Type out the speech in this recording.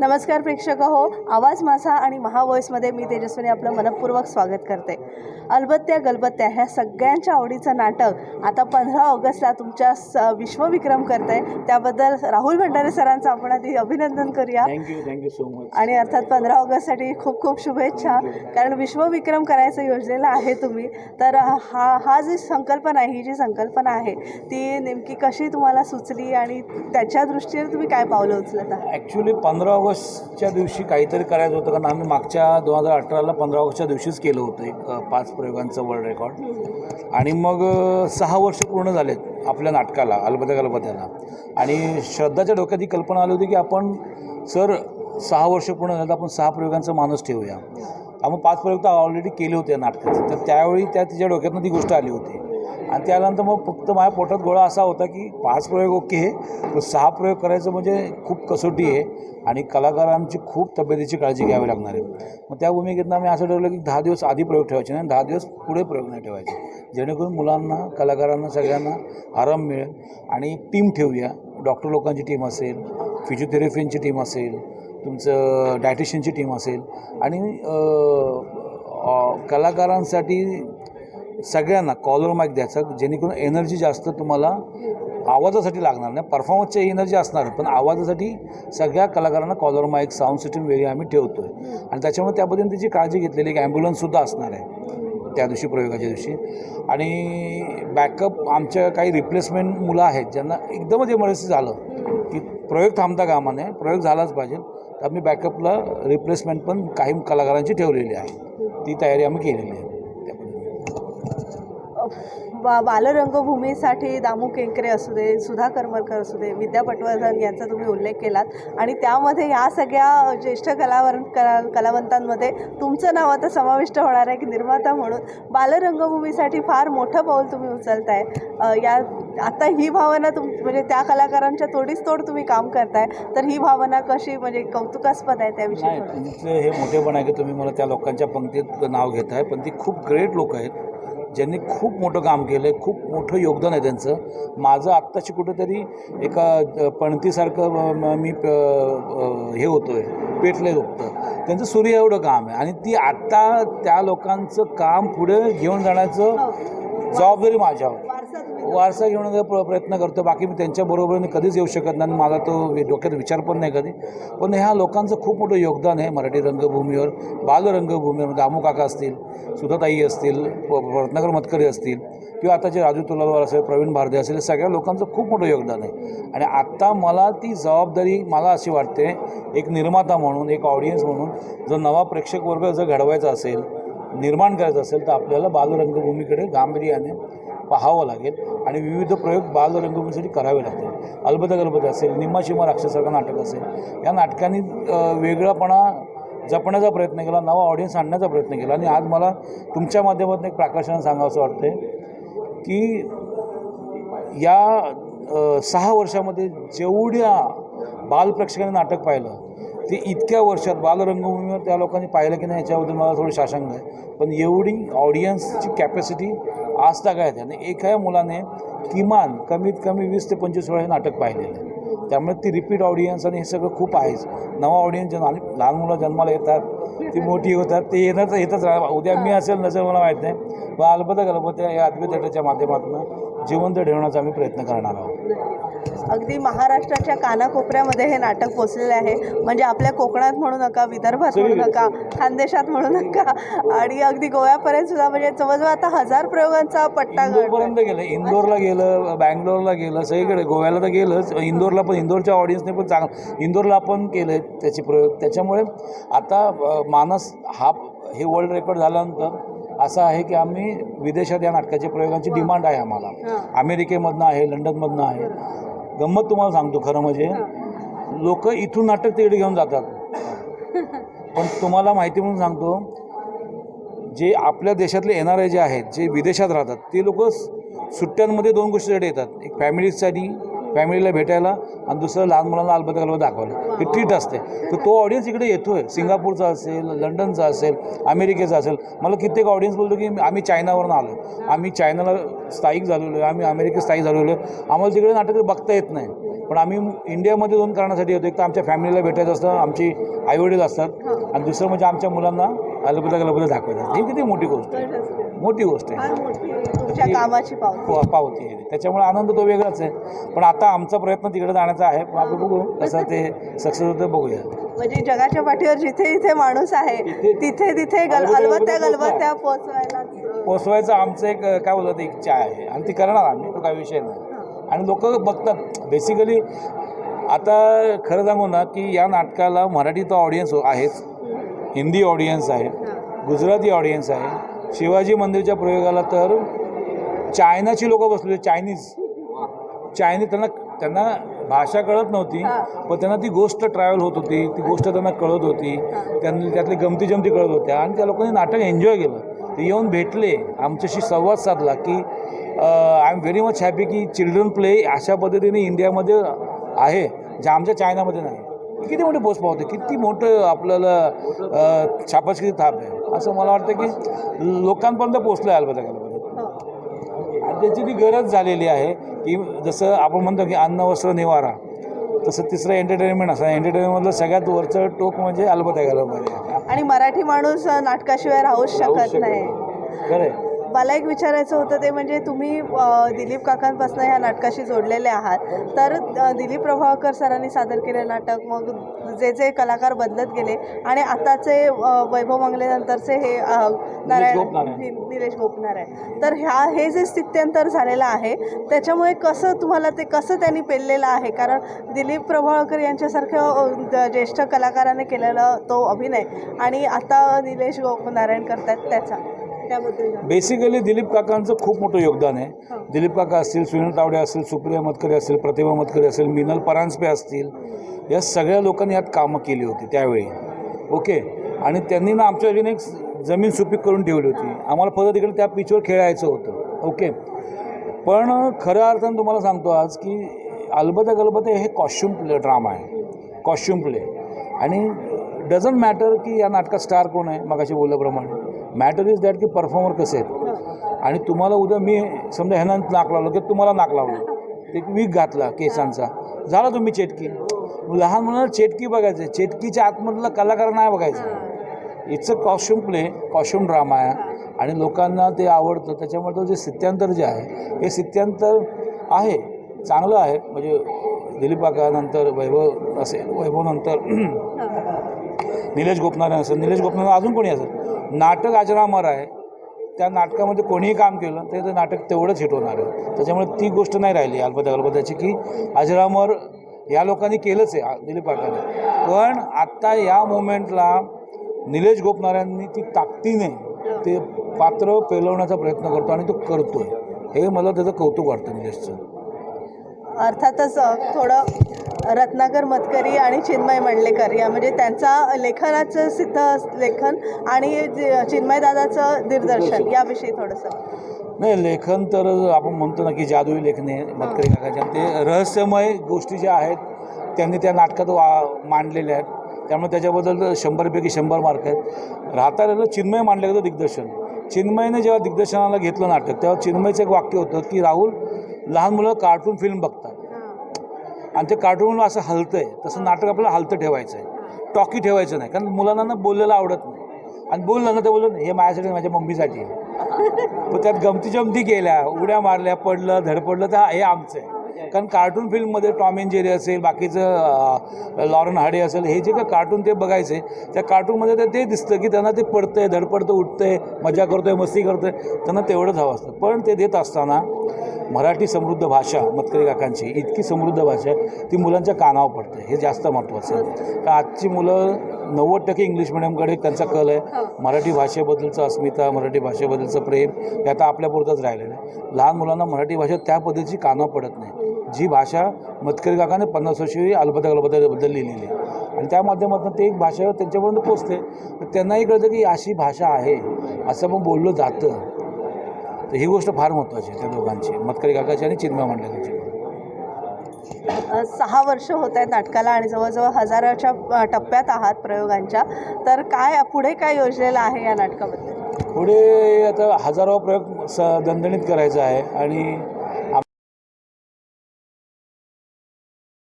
नमस्कार प्रेक्षक हो आवाज माझा आणि महावॉईसमध्ये मी तेजस्विनी आपलं मनपूर्वक स्वागत करते. अलबत्त्या गलबत्त्या ह्या सगळ्यांच्या आवडीचं नाटक आता पंधरा ऑगस्टला तुमच्या स विश्वविक्रम करत आहे त्याबद्दल राहुल भंडारे सरांचं आपण आधी अभिनंदन करूया. थँक्यू थँक्यू सो मच आणि अर्थात पंधरा ऑगस्टसाठी खूप खूप शुभेच्छा. कारण विश्वविक्रम करायचं योजलेलं आहे तुम्ही. तर हा हा जी संकल्पना आहे ही जी संकल्पना आहे ती नेमकी कशी तुम्हाला सुचली आणि त्याच्या दृष्टीने तुम्ही काय पावलं उचलत? आहात ॲक्च्युली पंधरा ऑगस्टच्या दिवशी काहीतरी करायचं होतं कारण आम्ही मागच्या दोन हजार अठराला पंधरा ऑगस्टच्या दिवशीच केलं होतं एक पाच प्रयोगांचं वर्ल्ड रेकॉर्ड आणि मग सहा वर्ष पूर्ण झालेत आपल्या नाटकाला अलबत्या गलबत्याला आणि श्रद्धाच्या डोक्यात ही कल्पना आली होती की आपण सर सहा वर्ष पूर्ण झालं तर आपण सहा प्रयोगांचा माणूस ठेवूया. आपण पाच प्रयोग तर ऑलरेडी केले होते या नाटकाचे. तर त्यावेळी त्या तिच्या डोक्यातनं ती गोष्ट आली होती. आणि त्यानंतर मग फक्त माझ्या पोटात गोळा असा होता की पाच प्रयोग ओके पण सहा प्रयोग करायचं म्हणजे खूप कसोटी आहे आणि कलाकारांची खूप तब्येतीची काळजी घ्यावी लागणार आहे. मग त्या भूमिकेतनं आम्ही असं ठरवलं की दहा दिवस आधी प्रयोग ठेवायचे नाही दहा दिवस पुढे प्रयोग नाही ठेवायचे. जेणेकरून मुलांना कलाकारांना सगळ्यांना आराम मिळेल आणि टीम ठेवूया. डॉक्टर लोकांची टीम असेल फिजिओथेरपींची टीम असेल तुमचं डायटिशियनची टीम असेल आणि कलाकारांसाठी सगळ्यांना कॉलर माईक द्यायचं जेणेकरून एनर्जी जास्त तुम्हाला आवाजासाठी लागणार नाही. परफॉर्मन्सची एनर्जी असणार पण आवाजासाठी सगळ्या कलाकारांना कॉलर माईक साऊंड सिस्टम वेगळी आम्ही ठेवतो आहे आणि त्याच्यामुळे त्याबद्दल त्याची काळजी घेतलेली एक ॲम्ब्युलन्ससुद्धा असणार आहे त्या दिवशी प्रयोगाच्या दिवशी. आणि बॅकअप आमच्या काही रिप्लेसमेंट मुलं आहेत ज्यांना एकदमच इमर्जन्सी झालं की प्रयोग थांबता कामा नये प्रयोग झालाच पाहिजे. तर आम्ही बॅकअपला रिप्लेसमेंट पण काही कलाकारांची ठेवलेली आहे. ती तयारी आम्ही केलेली आहे. बा बालरंगभूमीसाठी दामू केंकरे असू दे सुधा करमरकर असू दे विद्या पटवर्धन यांचा तुम्ही उल्लेख केलात. आणि त्यामध्ये ह्या सगळ्या ज्येष्ठ कलावर कला कलावंतांमध्ये तुमचं नाव आता समाविष्ट होणार आहे की निर्माता म्हणून. बालरंगभूमीसाठी फार मोठं पाऊल तुम्ही उचलताय. या आता ही भावना तुम म्हणजे त्या कलाकारांच्या तोडीस तोड तुम्ही काम करताय. तर ही भावना कशी म्हणजे कौतुकास्पद आहे त्याविषयी. तुमचं हे मोठेपण आहे की तुम्ही मला त्या लोकांच्या पंक्तीत नाव घेत आहे पण ती खूप ग्रेट लोक आहेत. ज्यांनी खूप मोठं काम केलं आहे खूप मोठं योगदान आहे त्यांचं. माझं आत्ताची कुठंतरी एका पणतीसारखं म- हे होतो आहे पेटलं होतं त्यांचं सूर्य एवढं काम आहे. आणि ती आत्ता त्या लोकांचं काम पुढे घेऊन जाण्याचं हो. जबाबदारी माझ्यावर. वारसा घेऊन प्र प्रयत्न करतो बाकी मी त्यांच्याबरोबरीने कधीच येऊ शकत नाही आणि मला तो डोक्यात विचार पण नाही कधी. पण ह्या लोकांचं खूप मोठं योगदान आहे मराठी रंगभूमीवर. बालरंगभूमीवर दामू म्हणजे काका असतील सुधाताई असतील रत्नाकर मतकरी असतील किंवा आताचे राजू तुलालवार असेल प्रवीण भारदे असेल सगळ्या लोकांचं खूप मोठं योगदान आहे. आणि आत्ता मला ती जबाबदारी मला अशी वाटते एक निर्माता म्हणून एक ऑडियन्स म्हणून जर नवा प्रेक्षक वर्ग जर घडवायचा असेल निर्माण करायचं असेल तर आपल्याला बालरंगभूमीकडे गांभीर्याने पाहावं लागेल आणि विविध प्रयोग बालरंगभूमीसाठी करावे लागतील. अलबद गलबद असेल निम्माशिमा राक्षसारखं नाटक असेल या नाटकांनी वेगळापणा जपण्याचा प्रयत्न केला नवा ऑडियन्स आणण्याचा प्रयत्न केला. आणि आज मला तुमच्या माध्यमातून एक प्राकाशन सांगावंसं वाटतं की या सहा वर्षामध्ये जेवढ्या बालप्रेक्षकांनी नाटक पाहिलं ते इतक्या वर्षात बालरंगभूमीवर त्या लोकांनी पाहिलं की नाही याच्याबद्दल मला थोडी शाशंक आहे. पण एवढी ऑडियन्सची कॅपॅसिटी आज तक आहे आणि एका मुलाने किमान कमीत कमी वीस ते पंचवीस वेळा हे नाटक पाहिलेलं आहे. त्यामुळे ती रिपीट ऑडियन्स आणि हे सगळं खूप आहेच. नवा ऑडियन्स जन्म आणि लहान मुलं जन्माला येतात ती मोठी होतात ते येणार येतच राहा उद्या मी असेल नसेल मला माहीत नाही. पण अलबत्या गलबत्या या अद्भुत माध्यमातून जिवंत ठेवण्याचा आम्ही प्रयत्न करणार आहोत. अगदी महाराष्ट्राच्या कानाकोपऱ्यामध्ये हे नाटक पोचलेले आहे. म्हणजे आपल्या कोकणात म्हणू नका विदर्भात म्हणू. नका खानदेशात म्हणू नका आणि अगदी गोव्यापर्यंत सुद्धा म्हणजे जवळजवळ आता हजार प्रयोगांचा पट्टा. इंदोरपर्यंत गेलं इंदोरला गेलं बँगलोरला गेलं सगळीकडे. गोव्याला तर गेलंच. इंदोरला पण इंदोरच्या ऑडियन्सने पण चांगलं. इंदोरला आपण केलं त्याचे प्रयोग. त्याच्यामुळे आता मानस हा हे वर्ल्ड रेकॉर्ड झाल्यानंतर असं आहे की आम्ही विदेशात या नाटकाच्या प्रयोगांची डिमांड आहे आम्हाला. अमेरिकेमधनं आहे लंडनमधनं आहे. गंमत तुम्हाला सांगतो खरं म्हणजे लोक इथून नाटक तिकडे घेऊन जातात. पण तुम्हाला माहिती म्हणून सांगतो जे आपल्या देशातले एन आर आय जे आहेत जे विदेशात राहतात ते लोक सुट्ट्यांमध्ये दोन गोष्टीसाठी येतात. एक फॅमिलीसाठी फॅमिलीला भेटायला आणि दुसरं लहान मुलांना अलबत्त गलबत दाखवायला हे ट्रीट असते. तर तो ऑडियन्स इकडे येतो आहे सिंगापूरचा असेल लंडनचा असेल अमेरिकेचा असेल. मला कित्येक ऑडियन्स बोलतो की आम्ही चायनावरून आलो आम्ही चायनाला स्थायिक झालेलो आहे. आम्ही अमेरिकेत स्थायिक झालेलो आहे. आम्हाला तिकडे नाटक बघता येत नाही. पण आम्ही इंडियामध्ये दोन कारणासाठी येतो एक तर आमच्या फॅमिलीला भेटायचं असतं. आमची आईवडील असतात. आणि दुसरं म्हणजे आमच्या मुलांना अलबदा गलबदा दाखवायचं ही किती मोठी गोष्ट आहे. मोठी गोष्ट आहे. तुमच्या कामाची पावती. पा- पावती आहे. त्याच्यामुळे आनंद तो वेगळाच आहे. पण आता आमचा प्रयत्न तिकडे जाण्याचा आहे. पण आपण बघू कसं ते सक्सेस होतं बघूया. म्हणजे जगाच्या पाठीवर जिथे जिथे माणूस आहे तिथे- तिथे गल अलबत्या गलबत्या पोचवायचं आमचं एक काय बोलतात इच्छा आहे. आणि ती करणार आम्ही तो काय विषय नाही. आणि लोक बघतात. बेसिकली आता खरं सांगू ना की या नाटकाला मराठी तर ऑडियन्स आहेच हिंदी ऑडियन्स आहे. गुजराती ऑडियन्स आहे. शिवाजी मंदिरच्या प्रयोगाला तर चायनाची लोक बसलेली चायनीज. चायनीज त्यांना त्यांना भाषा कळत नव्हती. पण त्यांना ती गोष्ट ट्रॅव्हल होत होती ती गोष्ट त्यांना कळत होती. त्यांनी त्यातली गमती जमती कळत होत्या आणि त्या लोकांनी नाटक एन्जॉय केलं. ते येऊन भेटले आमच्याशी संवाद साधला की I am very much happy की चिल्ड्रन प्ले अशा पद्धतीने इंडियामध्ये आहे जे आमच्या चायनामध्ये नाही. किती मोठी पोस्ट पावते किती मोठं आपल्याला छापाची थाप आहे. असं मला वाटतं की लोकांपर्यंत पोचलं आहे अलबत्या त्याची ती गरज झालेली आहे की जसं आपण म्हणतो की अन्न वस्त्र निवारा तसं तिसरं एंटरटेनमेंट असं. एंटरटेनमेंटमधलं सगळ्यात वरचं टोक म्हणजे अलबत्या गलबत्या आणि मराठी माणूस नाटकाशिवाय राहूच शकत नाही. खरं आहे मला एक विचारायचं होतं ते म्हणजे तुम्ही दिलीप काकांपासून ह्या नाटकाशी जोडलेले आहात. तर दिलीप प्रभावकर सरांनी सादर केले नाटक मग जे जे कलाकार बदलत गेले आणि आताचे वैभव मंगलेनंतरचे हे नारायण निलेश गोपनारायण. तर ह्या हे जे स्थित्यंतर झालेलं आहे त्याच्यामुळे कसं तुम्हाला ते कसं त्यांनी पेललेलं आहे? कारण दिलीप प्रभावकर यांच्यासारखं ज्येष्ठ कलाकाराने केलेला तो अभिनय आणि आता निलेश गोपनारायण करतात त्याचा. त्याबद्दल. बेसिकली दिलीप काकांचं खूप मोठं योगदान आहे. हो. दिलीप काका असतील सुनील तावडे असतील सुप्रिया मतकरे असतील प्रतिभा मतकरे असेल मिनल परांजपे असतील या सगळ्या लोकांनी यात कामं केली होती त्यावेळी. ओके आणि त्यांनी ना आमच्या अजून एक जमीन सुपीक करून ठेवली होती. आम्हाला फक्त तिकडे त्या पिचवर खेळायचं होतं. ओके पण खऱ्या अर्थानं तुम्हाला सांगतो आज की अलबत्या गलबत्या हे कॉस्ट्युम प्ले ड्रामा आहे. कॉस्ट्युम प्ले आणि डझंट मॅटर की या नाटकात स्टार कोण आहे मगाशी बोलल्याप्रमाणे. मॅटर इज दॅट की परफॉर्मर कसे आहेत. आणि तुम्हाला उद्या मी समजा ह्यांना नाक लावलं की तुम्हाला नाक लावलं ते वीक घातला केसांचा. झाला तुम्ही चेटकी. लहान मुलांना चेटकी बघायचं चेटकीच्या आतमधला कलाकार नाही बघायचं. It's a costume play costume drama आहे. आणि लोकांना ते आवडतं. त्याच्यामुळे तो जे सित्यांतर जे आहे हे सित्यांतर आहे. चांगलं आहे. म्हणजे दिलीपाकानंतर वैभव असेल वैभवनंतर निलेश गोपनारायण असेल. निलेश गोपनारायण अजून कोणी असेल? नाटक अजरामर आहे. त्या नाटकामध्ये कोणीही काम केलं तरी ते नाटक तेवढंच हिट होणार आहे. त्याच्यामुळे ती गोष्ट नाही राहिली अल्बत्या अल्पत्याची की अजरामर या लोकांनी केलंच आहे दिलीप काकाने. पण आत्ता या मोमेंटला निलेश गोपनाऱ्यांनी ती ताकदीने ते पात्र पेलवण्याचा प्रयत्न करतो आणि तो करतो आहे हे मला त्याचं कौतुक वाटतं निलेशचं. अर्थातच थोडं रत्नाकर मतकरी आणि चिन्मय मंडलेकर या म्हणजे त्यांचा लेखनाचं सिद्ध लेखन आणि चिन्मयदादाचं दिग्दर्शन याविषयी थोडंसं. नाही लेखन तर आपण म्हणतो ना की जादुई लेखने मतकरी काकाच्या. ते रहस्यमय गोष्टी ज्या आहेत त्यांनी त्या नाटकात वा मांडलेल्या आहेत. त्यामुळे त्याच्याबद्दल शंभरपैकी शंभर मार्क आहेत. राहता राहिलं चिन्मय मांडलं गेलं दिग्दर्शन. चिन्मयने जेव्हा दिग्दर्शनाला घेतलं नाटक तेव्हा चिन्मयचं एक वाक्य होतं की राहुल लहान मुलं कार्टून फिल्म बघतात. आणि ते कार्टून असं हलतं आहे तसं नाटक आपल्याला हलतं ठेवायचं आहे टॉकी ठेवायचं नाही कारण मुलांना ना बोललेलं आवडत नाही. आणि बोललं ना ते बोललं हे माझ्यासाठी माझ्या मम्मीसाठी. आहे पण त्यात गमती जमती केल्या उड्या मारल्या पडलं धडपडलं तर हे आमचं आहे कारण कार्टून फिल्ममध्ये टॉम अँड जेरी असेल बाकीचं लॉरन हाडे असेल हे जे काय कार्टून ते बघायचे त्या कार्टूनमध्ये तर ते दिसतं की त्यांना ते पडतंय धडपडतं उठतंय मजा करतोय मस्ती करतोय त्यांना तेवढंच हवं असतं. पण ते देत असताना मराठी समृद्ध भाषा मतकरी काकांची इतकी समृद्ध भाषा आहे ती मुलांच्या कानावर पडते. हे जास्त महत्त्वाचं आहे. कारण आजची मुलं नव्वद टक्के इंग्लिश मिडियमकडे त्यांचा कल आहे. मराठी भाषेबद्दलचं अस्मिता मराठी भाषेबद्दलचं प्रेम हे आता आपल्यापुरतंच राहिलेलं आहे. लहान मुलांना मराठी भाषा त्या पद्धतीची कानावर पडत नाही. जी भाषा मतकरी काकाने पन्नास वर्षी अलबत्या गलबत्याबद्दल लिहिलेली आहे. आणि त्या माध्यमातून ते एक भाषा त्यांच्यापर्यंत पोचते तर त्यांनाही कळतं की अशी भाषा आहे. असं पण बोललं जातं. तर ही गोष्ट फार महत्त्वाची आहे त्या दोघांची. मतकरी काकाची आणि चिन्मय अ, सहा वर्ष होत आहेत नाटकाला आणि जवळजवळ हजाराच्या टप्प्यात आहात प्रयोगांच्या. तर काय पुढे काय योजलेलं आहे या नाटकाबद्दल? पुढे आता हजारो प्रयोग स दणदणीत करायचा आहे आणि